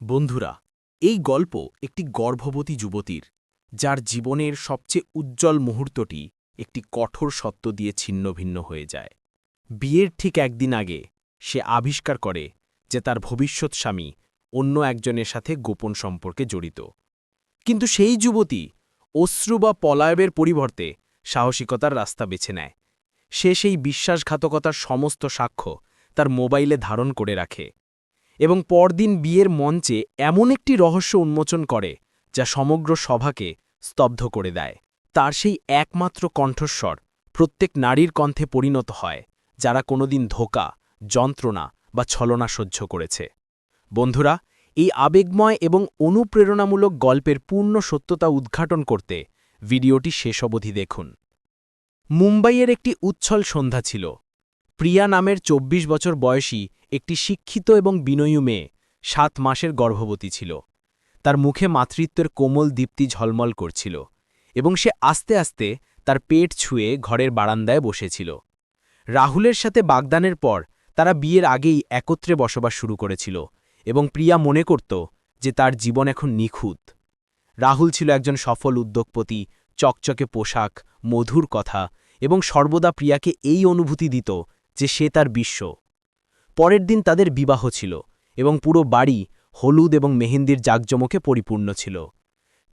বন্ধুরা, এই গল্প একটি গর্ভবতী যুবতীর, যার জীবনের সবচেয়ে উজ্জ্বল মুহূর্তটি একটি কঠোর সত্য দিয়ে ছিন্নভিন্ন হয়ে যায়। বিয়ের ঠিক একদিন আগে সে আবিষ্কার করে যে তার ভবিষ্যৎ স্বামী অন্য একজনের সাথে গোপন সম্পর্কে জড়িত। কিন্তু সেই যুবতী অশ্রু বা পলায়বের পরিবর্তে সাহসিকতার রাস্তা বেছে নেয়। সে সেই বিশ্বাসঘাতকতার সমস্ত সাক্ষ্য তার মোবাইলে ধারণ করে রাখে। এবং পরদিন বিয়ের মঞ্চে এমন একটি রহস্য উন্মোচন করে, যা সমগ্র সভাকে স্তব্ধ করে দেয়। তার সেই একমাত্র কণ্ঠস্বর প্রত্যেক নারীর কণ্ঠে পরিণত হয়, যারা কোনোদিন ধোকা, যন্ত্রণা বা ছলনা সহ্য করেছে। বন্ধুরা, এই আবেগময় এবং অনুপ্রেরণামূলক গল্পের পূর্ণ সত্যতা উদ্ঘাটন করতে ভিডিওটি শেষ অবধি দেখুন। মুম্বাইয়ের একটি উচ্ছল সন্ধ্যা ছিল। প্রিয়া নামের ২৪ বছর বয়সী একটি শিক্ষিত এবং বিনয়ী মেয়ে সাত মাসের গর্ভবতী ছিল। তার মুখে মাতৃত্বের কোমল দীপ্তি ঝলমল করছিল এবং সে আস্তে আস্তে তার পেট ছুঁয়ে ঘরের বারান্দায় বসেছিল। রাহুলের সাথে বাগদানের পর তারা বিয়ের আগেই একত্রে বসবাস শুরু করেছিল এবং প্রিয়া মনে করত যে তার জীবন এখন নিখুঁত। রাহুল ছিল একজন সফল উদ্যোগপতি, চকচকে পোশাক, মধুর কথা এবং সর্বদা প্রিয়াকে এই অনুভূতি দিত যে সে তার বিশ্ব। পরের দিন তাদের বিবাহ ছিল এবং পুরো বাড়ি হলুদ এবং মেহেন্দির জাকজমকে পরিপূর্ণ ছিল।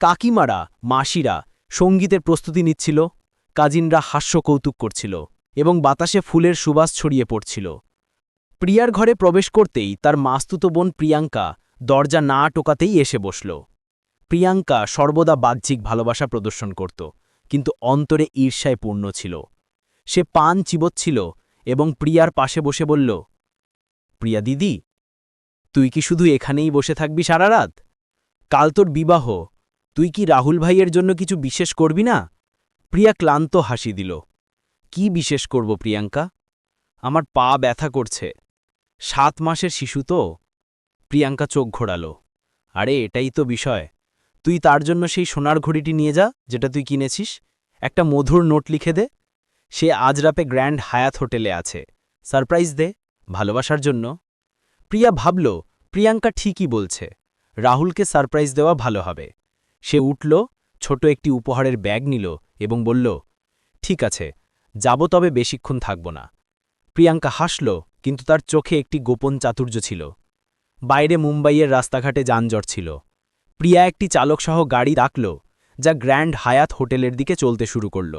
কাকিমারা, মাসিরা সঙ্গীতের প্রস্তুতি নিচ্ছিল, কাজিনরা হাস্য কৌতুক করছিল এবং বাতাসে ফুলের সুবাস ছড়িয়ে পড়ছিল। প্রিয়ার ঘরে প্রবেশ করতেই তার মাস্তুত বোন প্রিয়াঙ্কা দরজা না টোকাতেই এসে বসল। প্রিয়াঙ্কা সর্বদা বাহ্যিক ভালোবাসা প্রদর্শন করত, কিন্তু অন্তরে ঈর্ষায় পূর্ণ ছিল। সে পান চিবচ্ছিল এবং প্রিয়ার পাশে বসে বলল, প্রিয়া দিদি, তুই কি শুধু এখানেই বসে থাকবি সারা রাত? কাল তোর বিবাহ, তুই কি রাহুল ভাইয়ের জন্য কিছু বিশেষ করবি না? প্রিয়া ক্লান্ত হাসি দিল, কি বিশেষ করব প্রিয়াঙ্কা? আমার পা ব্যথা করছে। সাত মাসের শিশু তো? প্রিয়াঙ্কা চোখ ঘোরাল, আরে, এটাই তো বিষয়। তুই তার জন্য সেই সোনার ঘড়িটি নিয়ে যা, যেটা তুই কিনেছিস। একটা মধুর নোট লিখে দে সে আজ রাপে গ্র্যান্ড হায়াত হোটেলে আছে। সারপ্রাইজ দে, ভালোবাসার জন্য। প্রিয়া ভাবল, প্রিয়াঙ্কা ঠিকই বলছে, রাহুলকে সারপ্রাইজ দেওয়া ভালো হবে। সে উঠল, ছোট একটি উপহারের ব্যাগ নিল এবং বলল, ঠিক আছে, যাব তবে বেশিক্ষণ থাকব না। প্রিয়াঙ্কা হাসল, কিন্তু তার চোখে একটি গোপন চাতুর্য ছিল। বাইরে মুম্বাইয়ের রাস্তাঘাটে যানজট ছিল। প্রিয়া একটি চালকসহ গাড়ি ডাকল যা গ্র্যান্ড হায়াত হোটেলের দিকে চলতে শুরু করল।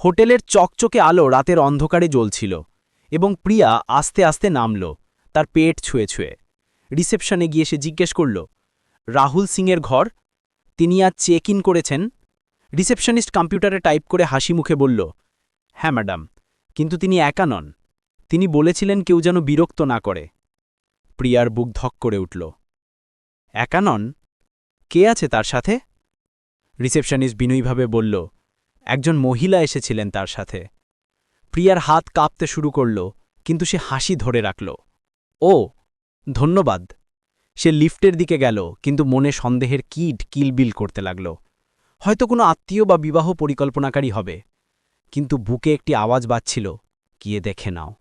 হোটেলের চকচকে আলো রাতের অন্ধকারে জ্বলছিল এবং প্রিয়া আস্তে আস্তে নামল, তার পেট ছুঁয়ে ছুঁয়ে। রিসেপশনে গিয়ে সে জিজ্ঞেস করল, রাহুল সিংয়ের ঘর? তিনি আজ চেক ইন করেছেন। রিসেপশনিস্ট কম্পিউটারে টাইপ করে হাসি মুখে বলল হ্যাঁ ম্যাডাম, কিন্তু তিনি একা নন। তিনি বলেছিলেন কেউ যেন বিরক্ত না করে। প্রিয়ার বুক ধক করে উঠল, একা নন? কে আছে তার সাথে? রিসেপশনিস্ট বিনয়ীভাবে বলল একজন মহিলা এসেছিলেন তার সাথে। প্রিয়ার হাত কাঁপতে শুরু করল, কিন্তু সে হাসি ধরে রাখল। ও, ধন্যবাদ। সে লিফটের দিকে গেল, কিন্তু মনে সন্দেহের কিট কিলবিল করতে লাগল। হয়তো কোনো আত্মীয় বা বিবাহ পরিকল্পনাকারী হবে। কিন্তু বুকে একটি আওয়াজ বাজছিল, গিয়ে দেখে নাও।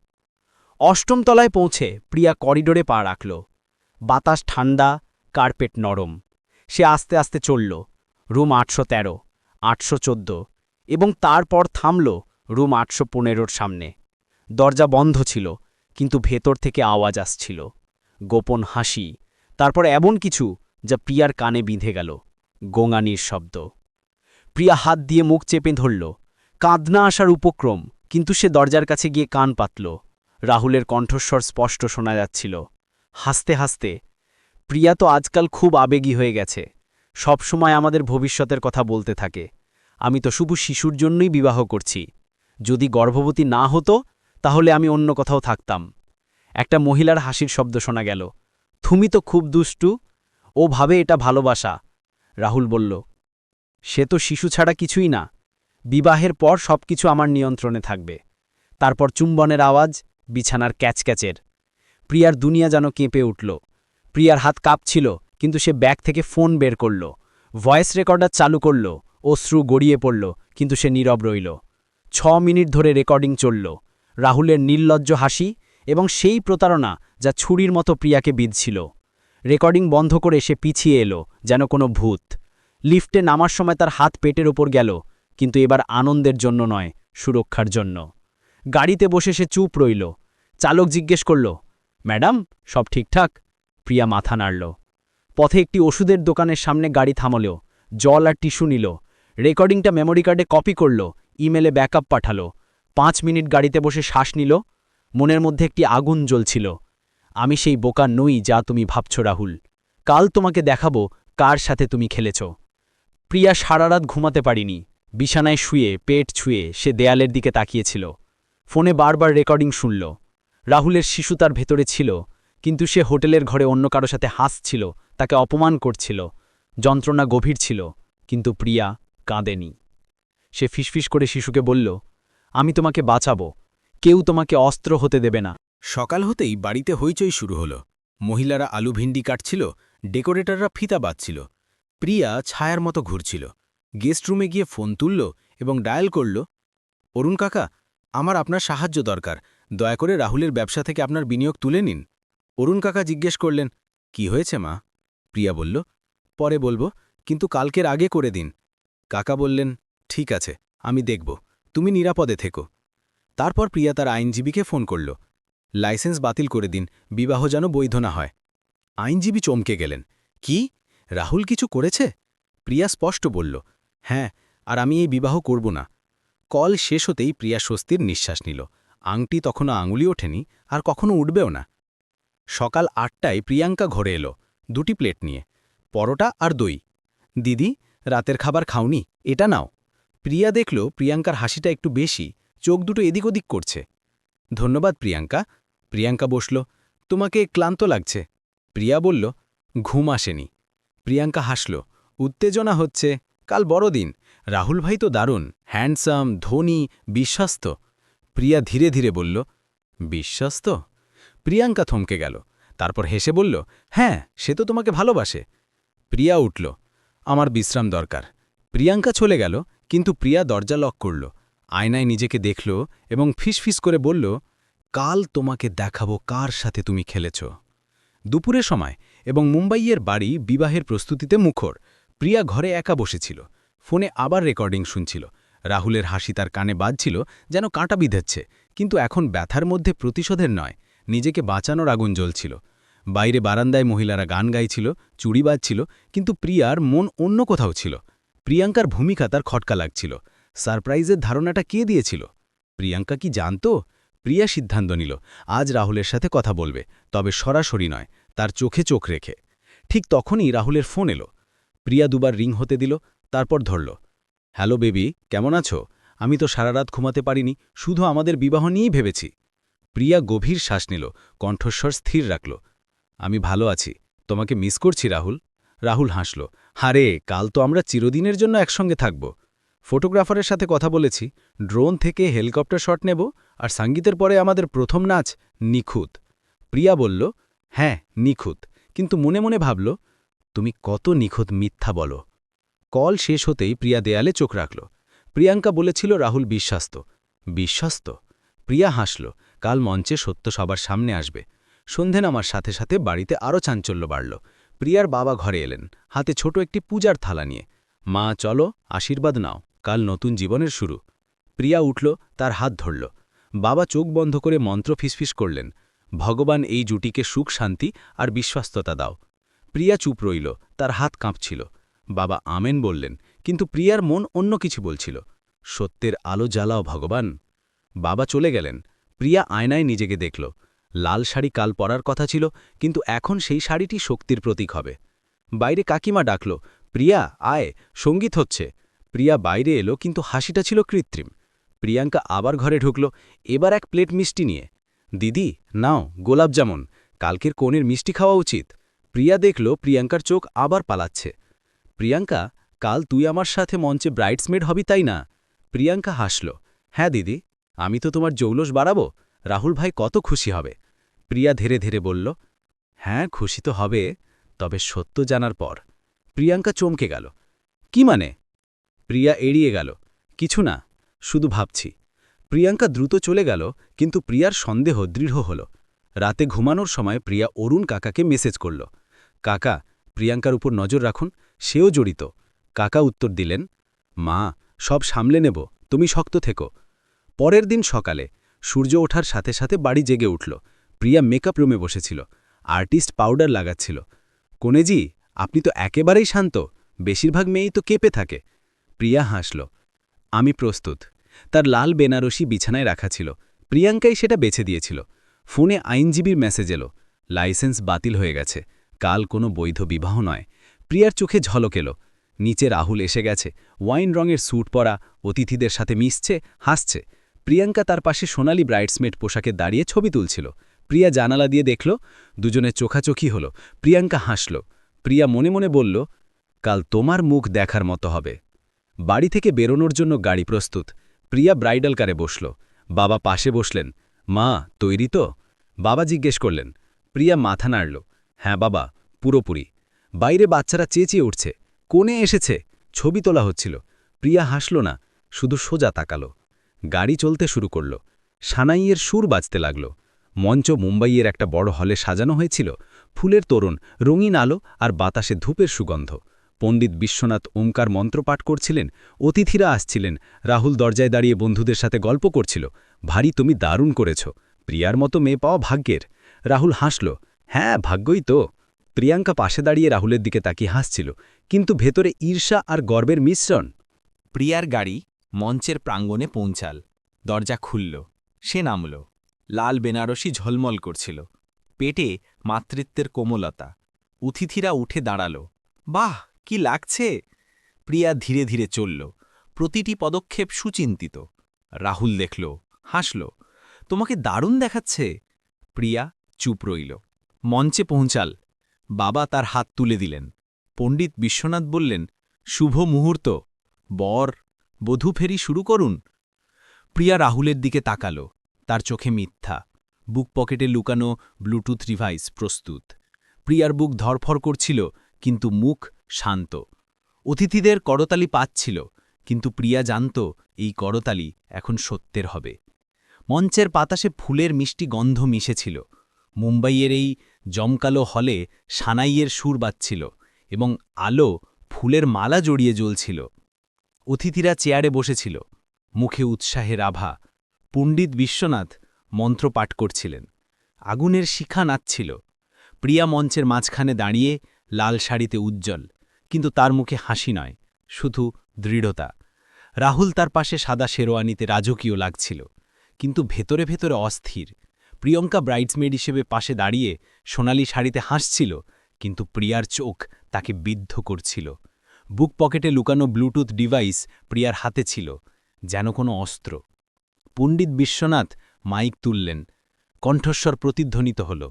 অষ্টম তলায় পৌঁছে প্রিয়া করিডোরে পা রাখল। বাতাস ঠান্ডা, কার্পেট নরম। সে আস্তে আস্তে চলল। রুম আটশো তেরো, আটশো চোদ্দ। এবং তারপর থামল রুম আটশো পনেরোর সামনে। দরজা বন্ধ ছিল, কিন্তু ভেতর থেকে আওয়াজ আসছিল। গোপন হাসি, তারপর এমন কিছু যা প্রিয়ার কানে বিঁধে গেল, গোঙানির শব্দ। প্রিয়া হাত দিয়ে মুখ চেপে ধরল, কাঁদনা আসার উপক্রম, কিন্তু সে দরজার কাছে গিয়ে কান পাতল। রাহুলের কণ্ঠস্বর স্পষ্ট শোনা যাচ্ছিল। হাসতে হাসতে, প্রিয়া তো আজকাল খুব আবেগী হয়ে গেছে, সবসময় আমাদের ভবিষ্যতের কথা বলতে থাকে। আমি তো শুধু শিশুর জন্যই বিবাহ করছি। যদি গর্ভবতী না হতো, তাহলে আমি অন্য কোথাও থাকতাম। একটা মহিলার হাসির শব্দ শোনা গেল। তুমি তো খুব দুষ্টু। ও ভাবে এটা ভালোবাসা। রাহুল বলল, সে তো শিশু ছাড়া কিছুই না। বিবাহের পর সবকিছু আমার নিয়ন্ত্রণে থাকবে। তারপর চুম্বনের আওয়াজ, বিছানার ক্যাচক্যাচের। প্রিয়ার দুনিয়া যেন কেঁপে উঠল। প্রিয়ার হাত কাঁপছিল, কিন্তু সে ব্যাগ থেকে ফোন বের করল। ভয়েস রেকর্ডার চালু করল। অশ্রু গড়িয়ে পড়ল, কিন্তু সে নীরব রইল। ছ মিনিট ধরে রেকর্ডিং চলল। রাহুলের নির্লজ্জ হাসি এবং সেই প্রতারণা যা ছুরির মতো প্রিয়াকে বিঁধছিল। রেকর্ডিং বন্ধ করে সে পিছিয়ে এলো, যেন কোনো ভূত। লিফটে নামার সময় তার হাত পেটের ওপর গেল, কিন্তু এবার আনন্দের জন্য নয়, সুরক্ষার জন্য। গাড়িতে বসে সে চুপ রইল। চালক জিজ্ঞেস করল, ম্যাডাম, সব ঠিকঠাক? প্রিয়া মাথা নাড়ল। পথে একটি ওষুধের দোকানের সামনে গাড়ি থামলেও জল আর টিস্যু নিল। রেকর্ডিংটা মেমোরি কার্ডে কপি করল, ইমেলে ব্যাকআপ পাঠালো। পাঁচ মিনিট গাড়িতে বসে শ্বাস নিল, মনের মধ্যে একটি আগুন জ্বলছিল। আমি সেই বোকা নই যা তুমি ভাবছ, রাহুল। কাল তোমাকে দেখাবো কার সাথে তুমি খেলেছ। প্রিয়া সারারাত ঘুমাতে পারিনি। বিছানায় শুয়ে, পেট ছুঁয়ে সে দেয়ালের দিকে তাকিয়েছিল। ফোনে বারবার রেকর্ডিং শুনল। রাহুলের শিশু তার ভেতরে ছিল, কিন্তু সে হোটেলের ঘরে অন্য কারও সাথে হাসছিল, তাকে অপমান করছিল। যন্ত্রণা গভীর ছিল, কিন্তু প্রিয়া কাঁদেনি। সে ফিসফিস করে শিশুকে বলল, আমি তোমাকে বাঁচাবো। কেউ তোমাকে অস্ত্র হতে দেবে না। সকাল হতেই বাড়িতে হইচই শুরু হলো। মহিলারা আলু ভিন্ডি কাটছিল, ডেকোরেটররা ফিতা বাঁধছিল। প্রিয়া ছায়ার মতো ঘুরছিল। গেস্ট রুমে গিয়ে ফোন তুলল এবং ডায়াল করল, অরুণ কাকা, আমার আপনার সাহায্য দরকার। দয়া করে রাহুলের ব্যবসা থেকে আপনার বিনিয়োগ তুলে নিন। অরুণ কাকা জিজ্ঞেস করলেন, কি হয়েছে মা? প্রিয়া বলল, পরে বলব, কিন্তু কালকের আগে করে দিন। কাকা বললেন, ঠিক আছে, আমি দেখব। তুমি নিরাপদে থেকো। তারপর প্রিয়া তার আইনজীবীকে ফোন করল। লাইসেন্স বাতিল করে দিন, বিবাহ যেন বৈধ না হয়। আইনজীবী চমকে গেলেন। কি? রাহুল কিছু করেছে? প্রিয়া স্পষ্ট বলল হ্যাঁ আর আমি এই বিবাহ করব না। কল শেষ হতেই প্রিয়া স্বস্তির নিঃশ্বাস নিল। আংটি তখনও আঙুলি ওঠেনি, আর কখনো উঠবেও না। সকাল আটটায় প্রিয়াঙ্কা ঘরে এলো, দুটি প্লেট নিয়ে, পরোটা আর দই। দিদি রাতের খাবার খাওনি, এটা নাও। প্রিয়া দেখল প্রিয়াঙ্কার হাসিটা একটু বেশি, চোখ দুটো এদিক ওদিক করছে। ধন্যবাদ প্রিয়াঙ্কা। প্রিয়াঙ্কা বসল, তোমাকে ক্লান্ত লাগছে। প্রিয়া বলল, ঘুম আসেনি। প্রিয়াঙ্কা হাসল, উত্তেজনা হচ্ছে, কাল বড়দিন, রাহুল ভাই তো দারুণ, হ্যান্ডসাম, ধনী, বিশ্বস্ত। প্রিয়া ধীরে ধীরে বলল, বিশ্বস্ত? প্রিয়াঙ্কা থমকে গেল, তারপর হেসে বলল হ্যাঁ সে তো তোমাকে ভালোবাসে। প্রিয়া উঠল আমার বিশ্রাম দরকার। প্রিয়াঙ্কা চলে গেল, কিন্তু প্রিয়া দরজা লক করল। আয়নায় নিজেকে দেখল এবং ফিসফিস করে বলল, কাল তোমাকে দেখাবো কার সাথে তুমি খেলেছ। দুপুরের সময় এবং মুম্বাইয়ের বাড়ি বিবাহের প্রস্তুতিতে মুখর। প্রিয়া ঘরে একা বসেছিল। ফোনে আবার রেকর্ডিং শুনছিল। রাহুলের হাসি তার কানে বাজছিল, যেন কাঁটা বিঁধেচ্ছে কিন্তু এখন ব্যথার মধ্যে প্রতিশোধের নয়, নিজেকে বাঁচানোর আগুন জ্বলছিল। বাইরে বারান্দায় মহিলারা গান গাইছিল, চুড়ি বাজছিল, কিন্তু প্রিয়ার মন অন্য কোথাও ছিল। প্রিয়াঙ্কার ভূমিকা তার খটকা লাগছিল। সারপ্রাইজের ধারণাটা কে দিয়েছিল? প্রিয়াঙ্কা কি জানত? প্রিয়া সিদ্ধান্ত নিল, আজ রাহুলের সাথে কথা বলবে, তবে সরাসরি নয়, তার চোখে চোখ রেখে। ঠিক তখনই রাহুলের ফোন এলো। প্রিয়া দুবার রিং হতে দিল, তারপর ধরল, হ্যালো বেবি, কেমন আছো? আমি তো সারা রাত ঘুমাতে পারিনি, শুধু আমাদের বিবাহ নিয়েই ভেবেছি। প্রিয়া গভীর শ্বাস নিল, কণ্ঠস্বর স্থির রাখল আমি ভালো আছি। তোমাকে মিস করছি, রাহুল। রাহুল হাসল। হারে, কাল তো আমরা চিরদিনের জন্য একসঙ্গে থাকব। ফটোগ্রাফারের সাথে কথা বলেছি। ড্রোন থেকে হেলিকপ্টার শট নেব আর সঙ্গীতের পরে আমাদের প্রথম নাচ নিখুঁত। প্রিয়া বলল হ্যাঁ নিখুঁত। কিন্তু মনে মনে ভাবল, তুমি কত নিখুঁত মিথ্যা বলো। কল শেষ হতেই প্রিয়া দেয়ালে চোখ রাখল। প্রিয়াঙ্কা বলেছিল, রাহুল বিশ্বাস্ত। বিশ্বাস্ত? প্রিয়া হাসল, কাল মঞ্চে সত্য সবার সামনে আসবে। সন্ধে নামার সাথে সাথে বাড়িতে আরও চাঞ্চল্য বাড়ল। প্রিয়ার বাবা ঘরে এলেন, হাতে ছোট একটি পূজার থালা নিয়ে। মা, চলো, আশীর্বাদ নাও, কাল নতুন জীবনের শুরু। প্রিয়া উঠল, তার হাত ধরল। বাবা চোখ বন্ধ করে মন্ত্র ফিসফিস করলেন, ভগবান এই জুটিকে সুখ, শান্তি আর বিশ্বাস্ততা দাও। প্রিয়া চুপ রইল, তার হাত কাঁপছিল। বাবা আমেন বললেন, কিন্তু প্রিয়ার মন অন্য কিছু বলছিল। সত্যের আলো জ্বালাও ভগবান। বাবা চলে গেলেন। প্রিয়া আয়নায় নিজেকে দেখল। লাল শাড়ি কাল পরার কথা ছিল, কিন্তু এখন সেই শাড়িটি শক্তির প্রতীক হবে। বাইরে কাকিমা ডাকল, প্রিয়া, আয়, সংগীত হচ্ছে। প্রিয়া বাইরে এলো, কিন্তু হাসিটা ছিল কৃত্রিম। প্রিয়াঙ্কা আবার ঘরে ঢুকল, এবার এক প্লেট মিষ্টি নিয়ে। দিদি, নাও, গোলাপ যেমন কালকের কোণের মিষ্টি খাওয়া উচিত। প্রিয়া দেখল, প্রিয়াঙ্কার চোখ আবার পালাচ্ছে। প্রিয়াঙ্কা, কাল তুই আমার সাথে মঞ্চে ব্রাইডসমেড হবি তাই না? প্রিয়াঙ্কা হাসল হ্যাঁ দিদি, আমি তো তোমার জৌলস বাড়াবো। রাহুল ভাই কত খুশি হবে। প্রিয়া ধীরে ধীরে বলল হ্যাঁ খুশি তো হবে, তবে সত্য জানার পর। প্রিয়াঙ্কা চমকে গেল, কি মানে? প্রিয়া এড়িয়ে গেল, কিছু না, শুধু ভাবছি। প্রিয়াঙ্কা দ্রুত চলে গেল, কিন্তু প্রিয়ার সন্দেহ দৃঢ় হল। রাতে ঘুমানোর সময় প্রিয়া অরুণ কাকাকে মেসেজ করল, কাকা, প্রিয়াঙ্কার উপর নজর রাখুন, সেও জড়িত। কাকা উত্তর দিলেন, মা, সব সামলে নেব, তুমি শক্ত থেকো। পরের দিন সকালে সূর্য ওঠার সাথে সাথে বাড়ি জেগে উঠল। প্রিয়া মেকআপ রুমে বসেছিল। Artist powder লাগাচ্ছিল। কোনেজি, আপনি তো একেবারেই শান্ত। বেশিরভাগ মেয়েই তো কেঁপে থাকে। প্রিয়া হাসল। আমি প্রস্তুত। তার লাল বেনারসি বিছানায় রাখা ছিল। প্রিয়াঙ্কাই সেটা বেছে দিয়েছিল। ফোনে আইনজীবীর মেসেজ এলো। লাইসেন্স বাতিল হয়ে গেছে। কাল কোনো বৈধ বিবাহ নয়। প্রিয়ার চোখে ঝলক এলো। নিচে রাহুল এসে গেছে। ওয়াইন রঙের স্যুট পরা অতিথিদের সাথে মিশছে, হাসছে। প্রিয়াঙ্কা তার পাশে সোনালি ব্রাইডসমেট পোশাকে দাঁড়িয়ে ছবি তুলছিল। প্রিয়া জানালা দিয়ে দেখল দুজনে চোখাচোখি হল। প্রিয়াঙ্কা হাসল। প্রিয়া মনে মনে বলল, কাল তোমার মুখ দেখার মতো হবে। বাড়ি থেকে বেরোনোর জন্য গাড়ি প্রস্তুত। প্রিয়া ব্রাইডাল কারে বসল। বাবা পাশে বসলেন, মা, তৈরি তো? বাবা জিজ্ঞেস করলেন। প্রিয়া মাথা নাড়ল হ্যাঁ বাবা, পুরোপুরি। বাইরে বাচ্চারা চেঁচিয়ে উঠছে। কোণে এসেছে? ছবি তোলা হচ্ছিল। প্রিয়া হাসল না, শুধু সোজা তাকালো। গাড়ি চলতে শুরু করল। সানাইয়ের সুর বাজতে লাগল। মঞ্চ মুম্বাইয়ের একটা বড় হলে সাজানো হয়েছিল ফুলের তোরণ, রঙিন আলো আর বাতাসে ধূপের সুগন্ধ। পণ্ডিত বিশ্বনাথ ওঙ্কার মন্ত্রপাঠ করছিলেন, অতিথিরা আসছিলেন, রাহুল দরজায় দাঁড়িয়ে বন্ধুদের সাথে গল্প করছিল, ভারী তুমি দারুণ করেছ, প্রিয়ার মতো মেয়ে পাওয়া ভাগ্যের। রাহুল হাসল হ্যাঁ ভাগ্যই তো। প্রিয়াঙ্কা পাশে দাঁড়িয়ে রাহুলের দিকে তাকিয়ে হাসছিল, কিন্তু ভেতরে ঈর্ষা আর গর্বের মিশ্রণ? প্রিয়ার গাড়ি মঞ্চের প্রাঙ্গণে পৌঁছাল। দরজা খুলল। সে নামল। লাল বেনারসি ঝলমল করছিল। পেটে মাতৃত্বের কোমলতা। অতিথিরা উঠে দাঁড়াল। বাহ, কি লাগছে? প্রিয়া ধীরে ধীরে চলল। প্রতিটি পদক্ষেপ সুচিন্তিত। রাহুল দেখল, হাসল। তোমাকে দারুণ দেখাচ্ছে। প্রিয়া চুপ রইল। মঞ্চে পৌঁছাল। বাবা তার হাত তুলে দিলেন। পণ্ডিত বিশ্বনাথ বললেন, শুভ মুহূর্ত। বর বধূ ফেরি শুরু করুন। প্রিয়া রাহুলের দিকে তাকাল। তার চোখে মিথ্যা। বুক পকেটে লুকানো ব্লুটুথ ডিভাইস প্রস্তুত। প্রিয়ার বুক ধরফর করছিল, কিন্তু মুখ শান্ত। অতিথিদের করতালি পাচ্ছিল, কিন্তু প্রিয়া জানত, এই করতালি এখন সত্যের হবে। মঞ্চের পাতাসে ফুলের মিষ্টি গন্ধ মিশেছিল। মুম্বাইয়ের এই জমকালো হলে সানাইয়ের সুর বাজছিল এবং আলো ফুলের মালা জড়িয়ে জ্বলছিল। অতিথিরা চেয়ারে বসেছিল। মুখে উৎসাহের আভা। পণ্ডিত বিশ্বনাথ মন্ত্র পাঠ করছিলেন। আগুনের শিখা নাচছিল। প্রিয়া মঞ্চের মাঝখানে দাঁড়িয়ে লাল শাড়িতে উজ্জ্বল, কিন্তু তার মুখে হাসি নয়, শুধু দৃঢ়তা। রাহুল তার পাশে সাদা শেরোয়ানিতে রাজকীয় লাগছিল, কিন্তু ভেতরে ভেতরে অস্থির। প্রিয়ঙ্কা ব্রাইডসমেড হিসেবে পাশে দাঁড়িয়ে সোনালি শাড়িতে হাসছিল, কিন্তু প্রিয়ার চোখ তাকে বিদ্ধ করছিল। বুক পকেটে লুকানো ব্লুটুথ ডিভাইস প্রিয়ার হাতে ছিল, যেন কোনো অস্ত্র। পণ্ডিত বিশ্বনাথ মাইক তুললেন, কণ্ঠস্বর প্রতিধ্বনিত হল,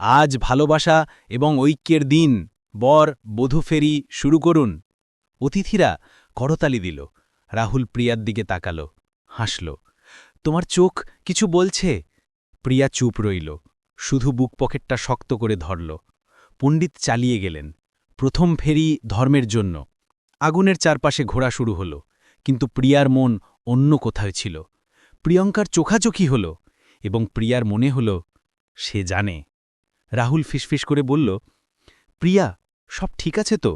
আজ ভালোবাসা এবং ঐক্যের দিন, বর, বধূ ফেরি, শুরু করুন। অতিথিরা করতালি দিল, রাহুল প্রিয়ার দিকে তাকাল, হাসল, তোমার চোখ কিছু বলছে? প্রিয়া চুপ রইল, শুধু বুক পকেটটা শক্ত করে ধরল, পণ্ডিত চালিয়ে গেলেন, প্রথম ফেরি ধর্মের জন্য। আগুনের চারপাশে ঘোরা শুরু হল, কিন্তু প্রিয়ার মন অন্য কোথায় ছিল? প্রিয়ঙ্কার চোখাচোখি হল এবং প্রিয়ার মনে হল, সে জানে। রাহুল ফিসফিস করে বলল, প্রিয়া, সব ঠিক আছে তো?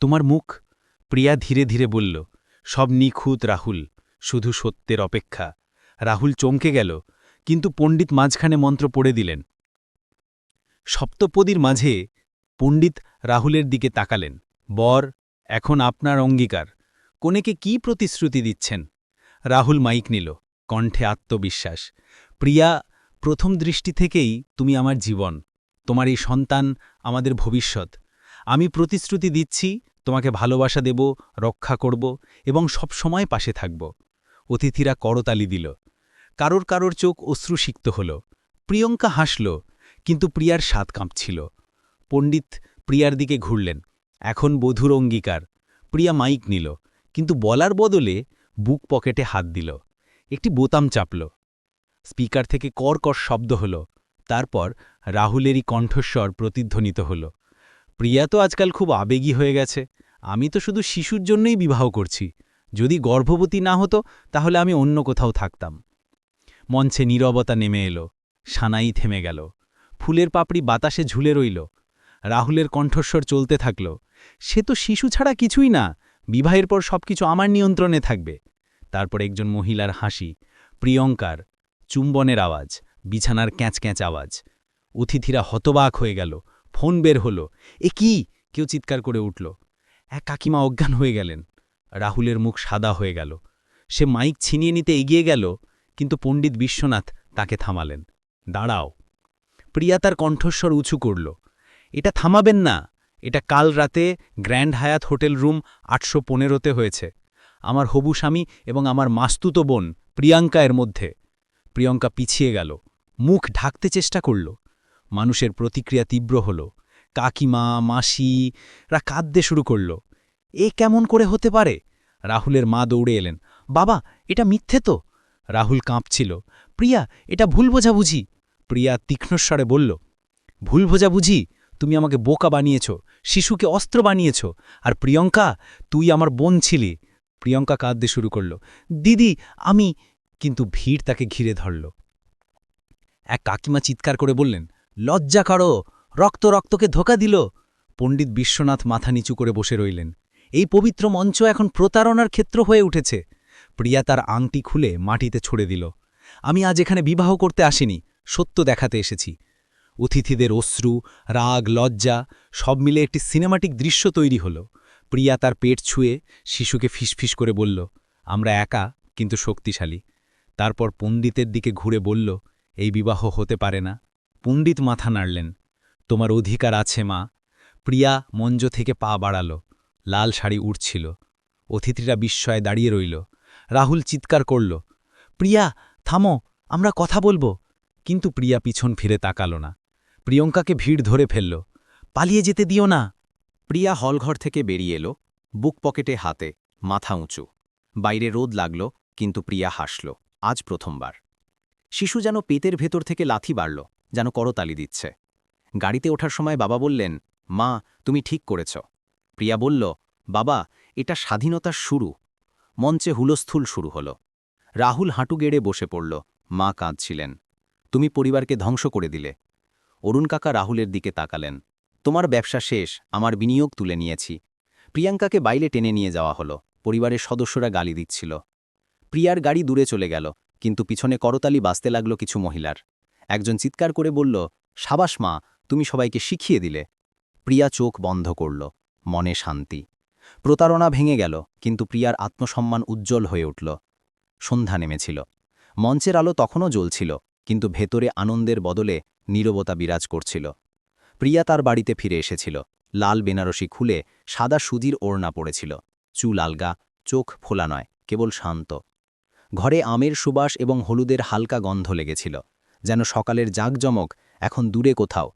তোমার মুখ? প্রিয়া ধীরে ধীরে বলল, সব নিখুঁত রাহুল, শুধু সত্যের অপেক্ষা। রাহুল চমকে গেল, কিন্তু পণ্ডিত মাঝখানে মন্ত্র পড়ে দিলেন। সপ্তপদীর মাঝে পণ্ডিত রাহুলের দিকে তাকালেন, বর এখন আপনার অঙ্গীকার। কোনেকে কি প্রতিশ্রুতি দিচ্ছেন? রাহুল মাইক নিল, কণ্ঠে আত্মবিশ্বাস। প্রিয়া, প্রথম দৃষ্টি থেকেই তুমি আমার জীবন, তোমার এই সন্তান আমাদের ভবিষ্যৎ। আমি প্রতিশ্রুতি দিচ্ছি, তোমাকে ভালোবাসা দেব, রক্ষা করব এবং সব সময় পাশে থাকব। অতিথিরা করতালি দিল। কারোর কারোর চোখ অশ্রুসিক্ত হল। প্রিয়ঙ্কা হাসল, কিন্তু প্রিয়ার স্বাদ কাঁপছিল। পণ্ডিত প্রিয়ার দিকে ঘুরলেন। এখন বধুর অঙ্গীকার। প্রিয়া মাইক নিল, কিন্তু বলার বদলে বুক পকেটে হাত দিল। একটি বোতাম চাপল। স্পিকার থেকে কর্কর শব্দ হল। তারপর রাহুলেরই কণ্ঠস্বর প্রতিধ্বনিত হল। প্রিয়া তো আজকাল খুব আবেগী হয়ে গেছে। আমি তো শুধু শিশুর জন্যই বিবাহ করছি। যদি গর্ভবতী না হতো, তাহলে আমি অন্য কোথাও থাকতাম। মঞ্চে নীরবতা নেমে এলো। সানাই থেমে গেল। ফুলের পাপড়ি বাতাসে ঝুলে রইল। রাহুলের কণ্ঠস্বর চলতে থাকল। সে তো শিশু ছাড়া কিছুই না। বিবাহের পর সবকিছু আমার নিয়ন্ত্রণে থাকবে। তারপর একজন মহিলার হাসি, প্রিয়ঙ্কার, চুম্বনের আওয়াজ, বিছানার ক্যাঁচ ক্যাঁচ আওয়াজ। অতিথিরা হতবাক হয়ে গেল, ফোন বের হলো। এ কি? কেউ চিৎকার করে উঠল। এক কাকিমা অজ্ঞান হয়ে গেলেন। রাহুলের মুখ সাদা হয়ে গেল। সে মাইক ছিনিয়ে নিতে এগিয়ে গেল, কিন্তু পণ্ডিত বিশ্বনাথ তাকে থামালেন। দাঁড়াও। প্রিয়া তার কণ্ঠস্বর উঁচু করল। এটা থামাবেন না। এটা কাল রাতে গ্র্যান্ড হায়াত হোটেল রুম আটশো পনেরোতে হয়েছে। আমার হবু স্বামী এবং আমার মাস্তুত বোন প্রিয়াঙ্কা এর মধ্যে। প্রিয়ঙ্কা পিছিয়ে গেল। মুখ ঢাকতে চেষ্টা করল। মানুষের প্রতিক্রিয়া তীব্র হল। কাকিমা মাসিরা কাঁদতে শুরু করল। এ কেমন করে হতে পারে? রাহুলের মা দৌড়ে এলেন। বাবা, এটা মিথ্যে তো। রাহুল কাঁপছিল। প্রিয়া, এটা ভুল বোঝাবুঝি। প্রিয়া তীক্ষ্ণস্বরে বলল, ভুল বোঝাবুঝি? তুমি আমাকে বোকা বানিয়েছ, শিশুকে অস্ত্র বানিয়েছ, আর প্রিয়ঙ্কা, তুই আমার বোন ছিলি। প্রিয়ঙ্কা কাঁদতে শুরু করল। দিদি, আমি কিন্তু ভিড় তাকে ঘিরে ধরল। এক কাকিমা চিৎকার করে বললেন, লজ্জা করো, রক্ত রক্তকে ধোকা দিল। পণ্ডিত বিশ্বনাথ মাথা নিচু করে বসে রইলেন। এই পবিত্র মঞ্চ এখন প্রতারণার ক্ষেত্র হয়ে উঠেছে। প্রিয়া তার আংটি খুলে মাটিতে ছড়ে দিল। আমি আজ এখানে বিবাহ করতে আসিনি, সত্য দেখাতে এসেছি। অতিথিদের অশ্রু, রাগ, লজ্জা সব মিলে একটি সিনেমাটিক দৃশ্য তৈরি হল। প্রিয়া তার পেট ছুঁয়ে শিশুকে ফিসফিস করে বলল, আমরা একা, কিন্তু শক্তিশালী। তারপর পণ্ডিতের দিকে ঘুরে বলল, এই বিবাহ হতে পারে না। পণ্ডিত মাথা নাড়লেন, তোমার অধিকার আছে মা। প্রিয়া মঞ্জ থেকে পা বাড়াল, লাল শাড়ি উঠছিল অতিথিরা বিস্ময়ে দাঁড়িয়ে রইল। রাহুল চিৎকার করল, প্রিয়া, থামো, আমরা কথা বলব। কিন্তু প্রিয়া পিছন ফিরে তাকাল না। প্রিয়ঙ্কাকে ভিড় ধরে ফেলল। পালিয়ে যেতে দিও না। প্রিয়া হলঘর থেকে বেরিয়ে এলো, বুক পকেটে হাতে, মাথা উঁচু। বাইরে রোদ লাগল, কিন্তু প্রিয়া হাসল, আজ প্রথমবার। শিশু যেন পেতের ভেতর থেকে লাথি বাড়ল, যেন করতালি দিচ্ছে। গাড়িতে ওঠার সময় বাবা বললেন, মা, তুমি ঠিক করেছ। প্রিয়া বলল, বাবা, এটা স্বাধীনতার শুরু। মঞ্চে হুলস্থুল শুরু হল। রাহুল হাঁটু গেড়ে বসে পড়ল। মা কাঁদছিলেন। তুমি পরিবারকে ধ্বংস করে দিলে। অরুণ কাকা রাহুলের দিকে তাকালেন। তোমার ব্যবসা শেষ, আমার বিনিয়োগ তুলে নিয়েছি। প্রিয়াঙ্কাকে বাইরে টেনে নিয়ে যাওয়া হলো, পরিবারের সদস্যরা গালি দিচ্ছিল। প্রিয়ার গাড়ি দূরে চলে গেল, কিন্তু পিছনে করতালি বাঁচতে লাগল কিছু মহিলার। একজন চিৎকার করে বলল, সাবাস মা, তুমি সবাইকে শিখিয়ে দিলে। প্রিয়া চোখ বন্ধ করল, মনে শান্তি। প্রতারণা ভেঙে গেল, কিন্তু প্রিয়ার আত্মসম্মান উজ্জ্বল হয়ে উঠল। সন্ধ্যা নেমেছিল। মঞ্চের আলো তখনও জ্বলছিল, কিন্তু ভেতরে আনন্দের বদলে নীরবতা বিরাজ করছিল। প্রিয়া তার বাড়িতে ফিরে এসেছিল। লাল বেনারসি খুলে সাদা সুজির ওড়না পড়েছিল। চুল আলগা, চোখ ফোলা নয়, কেবল শান্ত। ঘরে আমের সুবাস এবং হলুদের হালকা গন্ধ লেগেছিল, যেন সকালের জাঁকজমক এখন দূরে কোথাও।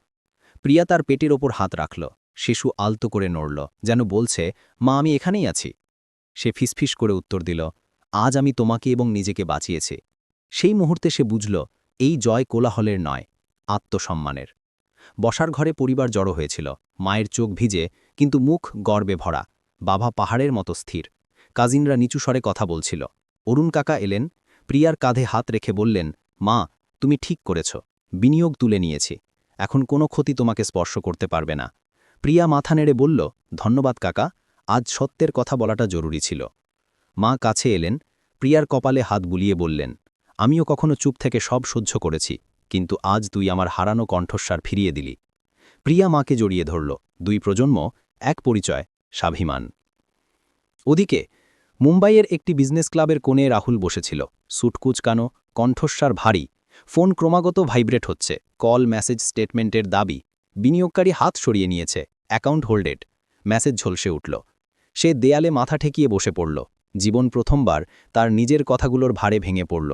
প্রিয়া তার পেটের ওপর হাত রাখল। শিশু আলতো করে নড়ল, যেন বলছে, মা, আমি এখানেই আছি। সে ফিসফিস করে উত্তর দিল, আজ আমি তোমাকে এবং নিজেকে বাঁচিয়েছি। সেই মুহূর্তে সে বুঝল, এই জয় কোলাহলের নয়। আত্মসম্মানের। বসার ঘরে পরিবার জড়ো হয়েছিল, মায়ের চোখ ভিজে, কিন্তু মুখ গর্বে ভরা, বাবা পাহাড়ের মতো স্থির। কাজিনরা নিচু স্বরে কথা বলছিল। অরুণ কাকা এলেন, প্রিয়ার কাঁধে হাত রেখে বললেন, মা, তুমি ঠিক করেছ, বিনিয়োগ তুলে নিয়েছি, এখন কোনো ক্ষতি তোমাকে স্পর্শ করতে পারবে না। প্রিয়া মাথা নেড়ে বলল, ধন্যবাদ কাকা, আজ সত্যের কথা বলাটা জরুরি ছিল। মা কাছে এলেন, প্রিয়ার কপালে হাত বুলিয়ে বললেন, আমিও কখনো চুপ থেকে সব সহ্য করেছি কিন্তু আজ তুই আমার হারানো কণ্ঠস্বার ফিরিয়ে দিলি। প্রিয়া মাকে জড়িয়ে ধরল। দুই প্রজন্ম, এক পরিচয়, স্বাভিমান। ওদিকে, মুম্বাইয়ের একটি বিজনেস ক্লাবের কোণে রাহুল বসেছিল। সুটকুচকানো কণ্ঠস্বার ভারী, ফোন ক্রমাগত ভাইব্রেট হচ্ছে, কল, মেসেজ, স্টেটমেন্টের দাবি, বিনিয়োগকারী হাত সরিয়ে নিয়েছে, অ্যাকাউন্ট হোল্ডেড, মেসেজ ঝলসে উঠল। সে দেয়ালে মাথা ঠেকিয়ে বসে পড়ল। জীবন প্রথমবার তার নিজের কথাগুলোর ভারে ভেঙে পড়ল।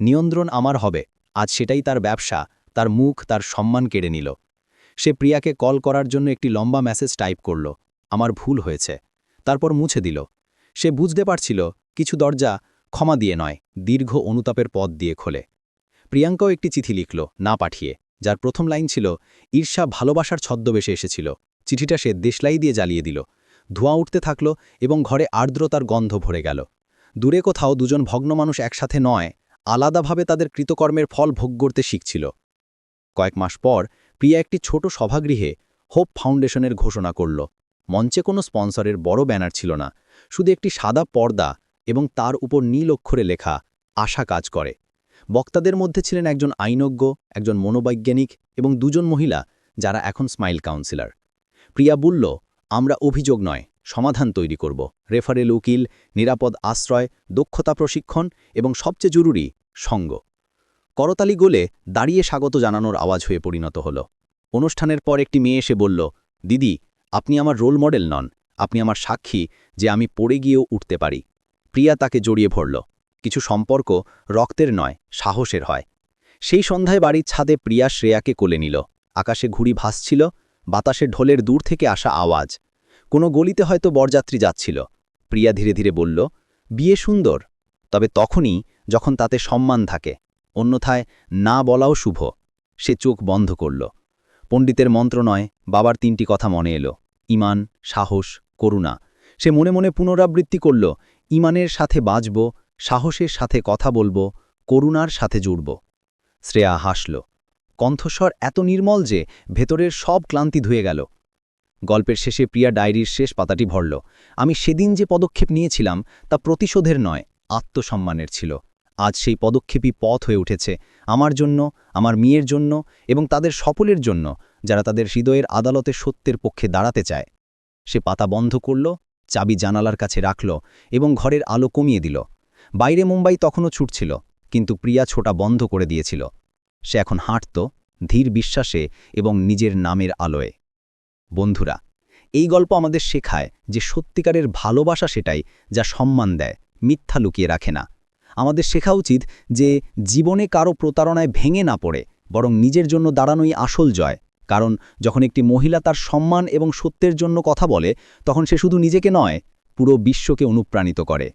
নিয়ন্ত্রণ আমার হবে আজ সেটাই তার ব্যবসা, তার মুখ, তার সম্মান কেড়ে নিল। সে প্রিয়াকে কল করার জন্য একটি লম্বা মেসেজ টাইপ করল, আমার ভুল হয়েছে। তারপর মুছে দিল। সে বুঝতে পারছিল, কিছু দরজা ক্ষমা দিয়ে নয়, দীর্ঘ অনুতাপের পথ দিয়ে খোলে। প্রিয়াঙ্কাও একটি চিঠি লিখল, না পাঠিয়ে, যার প্রথম লাইন ছিল, ঈর্ষা ভালোবাসার ছদ্মবেশে এসেছিল। চিঠিটা সে দেশলাই দিয়ে জ্বালিয়ে দিল। ধোঁয়া উঠতে থাকল এবং ঘরে আর্দ্রতার গন্ধ ভরে গেল। দূরে কোথাও দুজন ভগ্ন মানুষ একসাথে নয় আলাদাভাবে তাদের কৃতকর্মের ফল ভোগ করতে শিখছিল। কয়েক মাস পর প্রিয়া একটি ছোট সভাগৃহে হোপ ফাউন্ডেশনের ঘোষণা করল। মঞ্চে কোনো স্পন্সরের বড় ব্যানার ছিল না, শুধু একটি সাদা পর্দা এবং তার উপর নীল অক্ষরে লেখা, আশা কাজ করে। বক্তাদের মধ্যে ছিলেন একজন আইনজ্ঞ, একজন মনোবৈজ্ঞানিক এবং দুজন মহিলা যারা এখন স্মাইল কাউন্সিলর। প্রিয়া বলল, আমরা অভিযোগ নয় সমাধান তৈরি করব। রেফারেল উকিল, নিরাপদ আশ্রয়, দক্ষতা প্রশিক্ষণ এবং সবচেয়ে জরুরি, সঙ্গ। করতালি গোলে দাঁড়িয়ে স্বাগত জানানোর আওয়াজ হয়ে পরিণত হল। অনুষ্ঠানের পর একটি মেয়ে এসে বলল, দিদি, আপনি আমার রোল মডেল নন। আপনি আমার সাক্ষী যে আমি পড়ে গিয়েও উঠতে পারি। প্রিয়া তাকে জড়িয়ে ভরল কিছু সম্পর্ক রক্তের নয়, সাহসের হয়। সেই সন্ধ্যায় বাড়ির ছাদে প্রিয়া শ্রেয়াকে কোলে নিল। আকাশে ঘুড়ি ভাসছিল, বাতাসে ঢোলের দূর থেকে আসা আওয়াজ। কোনো গলিতে হয়তো বরযাত্রী যাচ্ছিল। প্রিয়া ধীরে ধীরে বলল, বিয়ে সুন্দর। তবে তখনই যখন তাতে সম্মান থাকে, অন্যথায় না বলাও শুভ। সে চোখ বন্ধ করল। পণ্ডিতের মন্ত্র নয় বাবার তিনটি কথা মনে এলো। ইমান, সাহস, করুণা। সে মনে মনে পুনরাবৃত্তি করল, ইমানের সাথে বাঁচব, সাহসের সাথে কথা বলব, করুণার সাথে জুড়ব। শ্রেয়া হাসল। কণ্ঠস্বর এত নির্মল যে ভেতরের সব ক্লান্তি ধুয়ে গেল। গল্পের শেষে প্রিয়া ডায়েরির শেষ পাতাটি ভরল। আমি সেদিন যে পদক্ষেপ নিয়েছিলাম, তা প্রতিশোধের নয়, আত্মসম্মানের ছিল। আজ সেই পদক্ষেপই পথ হয়ে উঠেছে, আমার জন্য, আমার মেয়ের জন্য এবং তাদের সকলের জন্য, যারা তাদের হৃদয়ের আদালতে সত্যের পক্ষে দাঁড়াতে চায়। সে পাতা বন্ধ করল, চাবি জানালার কাছে রাখল এবং ঘরের আলো কমিয়ে দিল। বাইরে মুম্বাই তখনও ছুটছিল, কিন্তু প্রিয়া ছোটা বন্ধ করে দিয়েছিল। সে এখন হাঁটত, ধীর বিশ্বাসে এবং নিজের নামের আলোয়। বন্ধুরা, এই গল্প আমাদের শেখায় যে সত্যিকারের ভালোবাসা সেটাই যা সম্মান দেয়, মিথ্যা লুকিয়ে রাখে না। আমাদের শেখা উচিত যে জীবনে কারও প্রতারণায় ভেঙে না পড়ে, বরং নিজের জন্য দাঁড়ানোই আসল জয়। কারণ যখন একটি মহিলা তার সম্মান এবং সত্যের জন্য কথা বলে, তখন সে শুধু নিজেকে নয়, পুরো বিশ্বকে অনুপ্রাণিত করে।